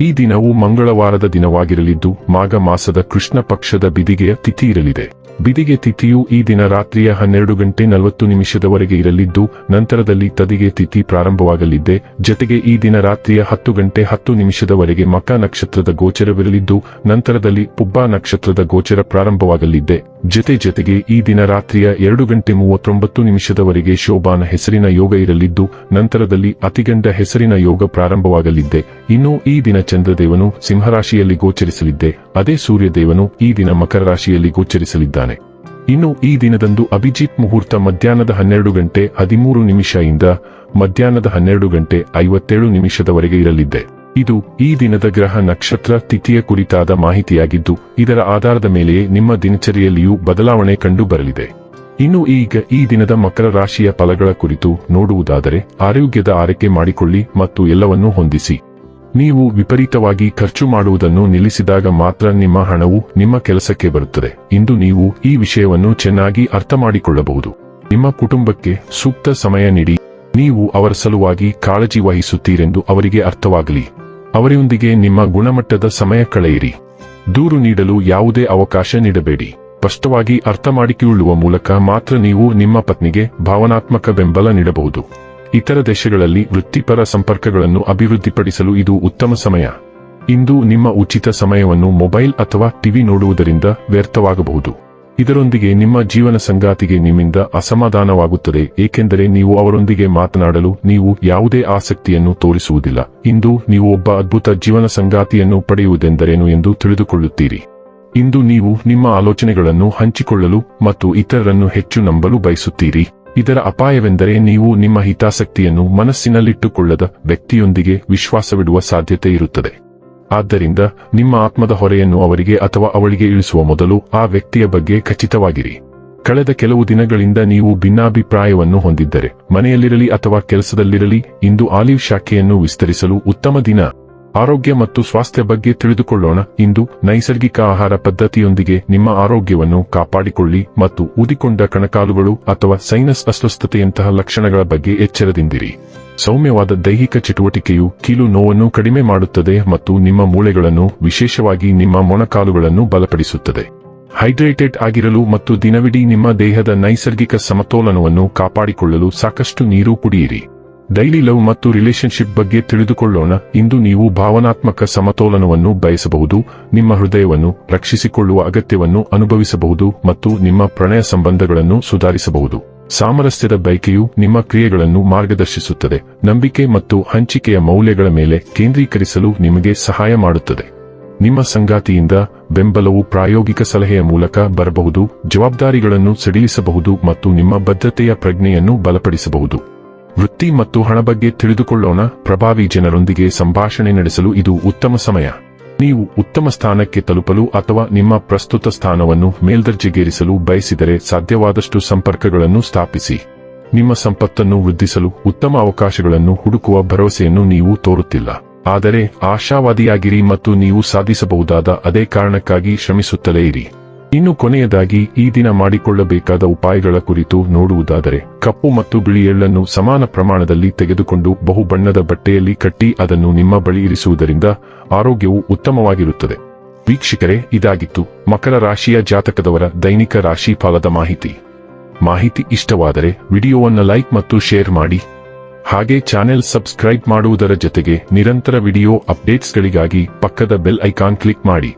ಈ ದಿನವು ಮಂಗಳವಾರದ ದಿನವಾಗಿರಲಿದ್ದು, ಮಾಘ ಮಾಸದ ಕೃಷ್ಣ ಪಕ್ಷದ ಬಿದಿಗೆಯ ತಿಥಿ ಇರಲಿದೆ. ಬಿದಿಗೆ ತಿಥಿಯು ಈ ದಿನ ರಾತ್ರಿಯ ಹನ್ನೆರಡು ಗಂಟೆ ನಲವತ್ತು ನಿಮಿಷದವರೆಗೆ ಇರಲಿದ್ದು, ನಂತರದಲ್ಲಿ ತದಿಗೆ ತಿಥಿ ಪ್ರಾರಂಭವಾಗಲಿದ್ದೆ. ಜತೆಗೆ ಈ ದಿನ ರಾತ್ರಿಯ ಹತ್ತು ಗಂಟೆ ಹತ್ತು ನಿಮಿಷದವರೆಗೆ ಮಕ ನಕ್ಷತ್ರದ ಗೋಚರವಿರಲಿದ್ದು, ನಂತರದಲ್ಲಿ ಪುಬ್ಬ ನಕ್ಷತ್ರದ ಗೋಚರ ಪ್ರಾರಂಭವಾಗಲಿದ್ದೆ. ಜೊತೆ ಜೊತೆಗೆ ಈ ದಿನ ರಾತ್ರಿಯ ಎರಡು ಗಂಟೆ ಮೂವತ್ತೊಂಬತ್ತು ನಿಮಿಷದವರೆಗೆ ಶೋಭಾನ ಹೆಸರಿನ ಯೋಗ ಇರಲಿದ್ದು, ನಂತರದಲ್ಲಿ ಅತಿಗಂಡ ಹೆಸರಿನ ಯೋಗ ಪ್ರಾರಂಭವಾಗಲಿದ್ದೆ. ಇನ್ನು ಈ ದಿನ ಚಂದ್ರದೇವನು ಸಿಂಹರಾಶಿಯಲ್ಲಿ ಗೋಚರಿಸಲಿದ್ದೆ. ಅದೇ ಸೂರ್ಯದೇವನು ಈ ದಿನ ಮಕರ ರಾಶಿಯಲ್ಲಿ ಗೋಚರಿಸಲಿದ್ದಾನೆ. ಇನ್ನು ಈ ದಿನದಂದು ಅಭಿಜಿತ್ ಮುಹೂರ್ತ ಮಧ್ಯಾಹ್ನದ ಹನ್ನೆರಡು ಗಂಟೆ ಹದಿಮೂರು ನಿಮಿಷದಿಂದ ಮಧ್ಯಾಹ್ನದ ಹನ್ನೆರಡು ಗಂಟೆ ಐವತ್ತೇಳು ನಿಮಿಷದವರೆಗೆ ಇರಲಿದ್ದೆ. ಇದು ಈ ದಿನದ ಗ್ರಹ ನಕ್ಷತ್ರ ತಿಥಿಯ ಕುರಿತಾದ ಮಾಹಿತಿಯಾಗಿದ್ದು, ಇದರ ಆಧಾರದ ಮೇಲೆಯೇ ನಿಮ್ಮ ದಿನಚರಿಯಲ್ಲಿಯೂ ಬದಲಾವಣೆ ಕಂಡು ಬರಲಿದೆ. ಇನ್ನು ಈಗ ಈ ದಿನದ ಮಕರ ರಾಶಿಯ ಫಲಗಳ ಕುರಿತು ನೋಡುವುದಾದರೆ, ಆರೋಗ್ಯದ ಆರೈಕೆ ಮಾಡಿಕೊಳ್ಳಿ ಮತ್ತು ಎಲ್ಲವನ್ನೂ ಹೊಂದಿಸಿ. ನೀವು ವಿಪರೀತವಾಗಿ ಖರ್ಚು ಮಾಡುವುದನ್ನು ನಿಲ್ಲಿಸಿದಾಗ ಮಾತ್ರ ನಿಮ್ಮ ಹಣವು ನಿಮ್ಮ ಕೆಲಸಕ್ಕೆ ಬರುತ್ತದೆ. ಇಂದು ನೀವು ಈ ವಿಷಯವನ್ನು ಚೆನ್ನಾಗಿ ಅರ್ಥ ಮಾಡಿಕೊಳ್ಳಬಹುದು. ನಿಮ್ಮ ಕುಟುಂಬಕ್ಕೆ ಸೂಕ್ತ ಸಮಯ ನೀಡಿ. ನೀವು ಅವರ ಸಲುವಾಗಿ ಕಾಳಜಿ ವಹಿಸುತ್ತೀರೆಂದು ಅವರಿಗೆ ಅರ್ಥವಾಗಲಿ. ಅವರೊಂದಿಗೆ ನಿಮ್ಮ ಗುಣಮಟ್ಟದ ಸಮಯ ಕಳೆಯಿರಿ. ದೂರು ನೀಡಲು ಯಾವುದೇ ಅವಕಾಶ ನೀಡಬೇಡಿ. ಸ್ಪಷ್ಟವಾಗಿ ಅರ್ಥ ಮಾಡಿಕೊಳ್ಳುವ ಮೂಲಕ ಮಾತ್ರ ನೀವು ನಿಮ್ಮ ಪತ್ನಿಗೆ ಭಾವನಾತ್ಮಕ ಬೆಂಬಲ ನೀಡಬಹುದು. ಇತರ ದೇಶಗಳಲ್ಲಿ ವೃತ್ತಿಪರ ಸಂಪರ್ಕಗಳನ್ನು ಅಭಿವೃದ್ಧಿಪಡಿಸಲು ಇದು ಉತ್ತಮ ಸಮಯ. ಇಂದು ನಿಮ್ಮ ಉಚಿತ ಸಮಯವನ್ನು ಮೊಬೈಲ್ ಅಥವಾ ಟಿವಿ ನೋಡುವುದರಿಂದ ವ್ಯರ್ಥವಾಗಬಹುದು. ಇದರೊಂದಿಗೆ ನಿಮ್ಮ ಜೀವನ ಸಂಗಾತಿಗೆ ನಿಮ್ಮಿಂದ ಅಸಮಾಧಾನವಾಗುತ್ತದೆ, ಏಕೆಂದರೆ ನೀವು ಅವರೊಂದಿಗೆ ಮಾತನಾಡಲು ನೀವು ಯಾವುದೇ ಆಸಕ್ತಿಯನ್ನು ತೋರಿಸುವುದಿಲ್ಲ. ಇಂದು ನೀವು ಒಬ್ಬ ಅದ್ಭುತ ಜೀವನ ಸಂಗಾತಿಯನ್ನು ಪಡೆಯುವುದೆಂದರೇನು ಎಂದು ತಿಳಿದುಕೊಳ್ಳುತ್ತೀರಿ. ಇಂದು ನೀವು ನಿಮ್ಮ ಆಲೋಚನೆಗಳನ್ನು ಹಂಚಿಕೊಳ್ಳಲು ಮತ್ತು ಇತರರನ್ನು ಹೆಚ್ಚು ನಂಬಲು ಬಯಸುತ್ತೀರಿ. ಇದರ ಅಪಾಯವೆಂದರೆ ನೀವು ನಿಮ್ಮ ಹಿತಾಸಕ್ತಿಯನ್ನು ಮನಸ್ಸಿನಲ್ಲಿಟ್ಟುಕೊಳ್ಳದ ವ್ಯಕ್ತಿಯೊಂದಿಗೆ ವಿಶ್ವಾಸವಿಡುವ ಸಾಧ್ಯತೆ ಇರುತ್ತದೆ. ಆದ್ದರಿಂದ ನಿಮ್ಮ ಆತ್ಮದ ಹೊರೆಯನ್ನು ಅವರಿಗೆ ಅಥವಾ ಅವಳಿಗೆ ಇಳಿಸುವ ಮೊದಲು ಆ ವ್ಯಕ್ತಿಯ ಬಗ್ಗೆ ಖಚಿತವಾಗಿರಿ. ಕಳೆದ ಕೆಲವು ದಿನಗಳಿಂದ ನೀವು ಭಿನ್ನಾಭಿಪ್ರಾಯವನ್ನು ಹೊಂದಿದ್ದರೆ, ಮನೆಯಲ್ಲಿರಲಿ ಅಥವಾ ಕೆಲಸದಲ್ಲಿರಲಿ, ಇಂದು ಆಲಿವ್ ಶಾಖೆಯನ್ನು ವಿಸ್ತರಿಸಲು ಉತ್ತಮ ದಿನ. ಆರೋಗ್ಯ ಮತ್ತು ಸ್ವಾಸ್ಥ್ಯ ಬಗ್ಗೆ ತಿಳಿದುಕೊಳ್ಳೋಣ. ಇಂದು ನೈಸರ್ಗಿಕ ಆಹಾರ ಪದ್ಧತಿಯೊಂದಿಗೆ ನಿಮ್ಮ ಆರೋಗ್ಯವನ್ನು ಕಾಪಾಡಿಕೊಳ್ಳಿ ಮತ್ತು ಊದಿಕೊಂಡ ಕಣಕಾಲುಗಳು ಅಥವಾ ಸೈನಸ್ ಅಸ್ವಸ್ಥತೆಯಂತಹ ಲಕ್ಷಣಗಳ ಬಗ್ಗೆ ಎಚ್ಚರದಿಂದಿರಿ. ಸೌಮ್ಯವಾದ ದೈಹಿಕ ಚಟುವಟಿಕೆಯು ಕೀಲು ನೋವನ್ನು ಕಡಿಮೆ ಮಾಡುತ್ತದೆ ಮತ್ತು ನಿಮ್ಮ ಮೂಳೆಗಳನ್ನು, ವಿಶೇಷವಾಗಿ ನಿಮ್ಮ ಮೊಣಕಾಲುಗಳನ್ನು ಬಲಪಡಿಸುತ್ತದೆ. ಹೈಡ್ರೇಟೆಡ್ ಆಗಿರಲು ಮತ್ತು ದಿನವಿಡೀ ನಿಮ್ಮ ದೇಹದ ನೈಸರ್ಗಿಕ ಸಮತೋಲನವನ್ನು ಕಾಪಾಡಿಕೊಳ್ಳಲು ಸಾಕಷ್ಟು ನೀರು ಕುಡಿಯಿರಿ. ಡೈಲಿ ಲವ್ ಮತ್ತು ರಿಲೇಶನ್ಶಿಪ್ ಬಗ್ಗೆ ತಿಳಿದುಕೊಳ್ಳೋಣ. ಇಂದು ನೀವು ಭಾವನಾತ್ಮಕ ಸಮತೋಲನವನ್ನು ಬಯಸಬಹುದು, ನಿಮ್ಮ ಹೃದಯವನ್ನು ರಕ್ಷಿಸಿಕೊಳ್ಳುವ ಅಗತ್ಯವನ್ನು ಅನುಭವಿಸಬಹುದು ಮತ್ತು ನಿಮ್ಮ ಪ್ರಣಯ ಸಂಬಂಧಗಳನ್ನು ಸುಧಾರಿಸಬಹುದು. ಸಾಮರಸ್ಯದ ಬಯಕೆಯು ನಿಮ್ಮ ಕ್ರಿಯೆಗಳನ್ನು ಮಾರ್ಗದರ್ಶಿಸುತ್ತದೆ. ನಂಬಿಕೆ ಮತ್ತು ಹಂಚಿಕೆಯ ಮೌಲ್ಯಗಳ ಮೇಲೆ ಕೇಂದ್ರೀಕರಿಸಲು ನಿಮಗೆ ಸಹಾಯ ಮಾಡುತ್ತದೆ. ನಿಮ್ಮ ಸಂಗಾತಿಯಿಂದ ಬೆಂಬಲವು ಪ್ರಾಯೋಗಿಕ ಸಲಹೆಯ ಮೂಲಕ ಬರಬಹುದು, ಜವಾಬ್ದಾರಿಗಳನ್ನು ಸಡಿಲಿಸಬಹುದು ಮತ್ತು ನಿಮ್ಮ ಬದ್ಧತೆಯ ಪ್ರಜ್ಞೆಯನ್ನು ಬಲಪಡಿಸಬಹುದು. ವೃತ್ತಿ ಮತ್ತು ಹಣ ಬಗ್ಗೆ ತಿಳಿದುಕೊಳ್ಳೋಣ. ಪ್ರಭಾವಿ ಜನರೊಂದಿಗೆ ಸಂಭಾಷಣೆ ನಡೆಸಲು ಇದು ಉತ್ತಮ ಸಮಯ. ನೀವು ಉತ್ತಮ ಸ್ಥಾನಕ್ಕೆ ತಲುಪಲು ಅಥವಾ ನಿಮ್ಮ ಪ್ರಸ್ತುತ ಸ್ಥಾನವನ್ನು ಮೇಲ್ದರ್ಜೆಗೇರಿಸಲು ಬಯಸಿದರೆ ಸಾಧ್ಯವಾದಷ್ಟು ಸಂಪರ್ಕಗಳನ್ನು ಸ್ಥಾಪಿಸಿ. ನಿಮ್ಮ ಸಂಪತ್ತನ್ನು ವೃದ್ಧಿಸಲು ಉತ್ತಮ ಅವಕಾಶಗಳನ್ನು ಹುಡುಕುವ ಭರವಸೆಯನ್ನು ನೀವು ತೋರುತ್ತಿಲ್ಲ. ಆದರೆ ಆಶಾವಾದಿಯಾಗಿರಿ ಮತ್ತು ನೀವು ಸಾಧಿಸಬಹುದಾದ ಅದೇ ಕಾರಣಕ್ಕಾಗಿ ಶ್ರಮಿಸುತ್ತಲೇ ಇರಿ. ಇನ್ನು ಕೊನೆಯದಾಗಿ ಈ ದಿನ ಮಾಡಿಕೊಳ್ಳಬೇಕಾದ ಉಪಾಯಗಳ ಕುರಿತು ನೋಡುವುದಾದರೆ, ಕಪ್ಪು ಮತ್ತು ಬಿಳಿ ಎಳ್ಳನ್ನು ಸಮಾನ ಪ್ರಮಾಣದಲ್ಲಿ ತೆಗೆದುಕೊಂಡು ಬಹು ಬಣ್ಣದ ಬಟ್ಟೆಯಲ್ಲಿ ಕಟ್ಟಿ ಅದನ್ನು ನಿಮ್ಮ ಬಳಿ ಇರಿಸುವುದರಿಂದ ಆರೋಗ್ಯವು ಉತ್ತಮವಾಗಿರುತ್ತದೆ. ವೀಕ್ಷಕರೇ, ಇದಾಗಿತ್ತು ಮಕರ ರಾಶಿಯ ಜಾತಕದವರ ದೈನಿಕ ರಾಶಿ ಫಲದ ಮಾಹಿತಿ. ಮಾಹಿತಿ ಇಷ್ಟವಾದರೆ ವಿಡಿಯೋವನ್ನು ಲೈಕ್ ಮತ್ತು ಶೇರ್ ಮಾಡಿ. ಹಾಗೆ ಚಾನೆಲ್ ಸಬ್ಸ್ಕ್ರೈಬ್ ಮಾಡುವುದರ ಜೊತೆಗೆ ನಿರಂತರ ವಿಡಿಯೋ ಅಪ್ಡೇಟ್ಸ್ಗಳಿಗಾಗಿ ಪಕ್ಕದ ಬೆಲ್ ಐಕಾನ್ ಕ್ಲಿಕ್ ಮಾಡಿ.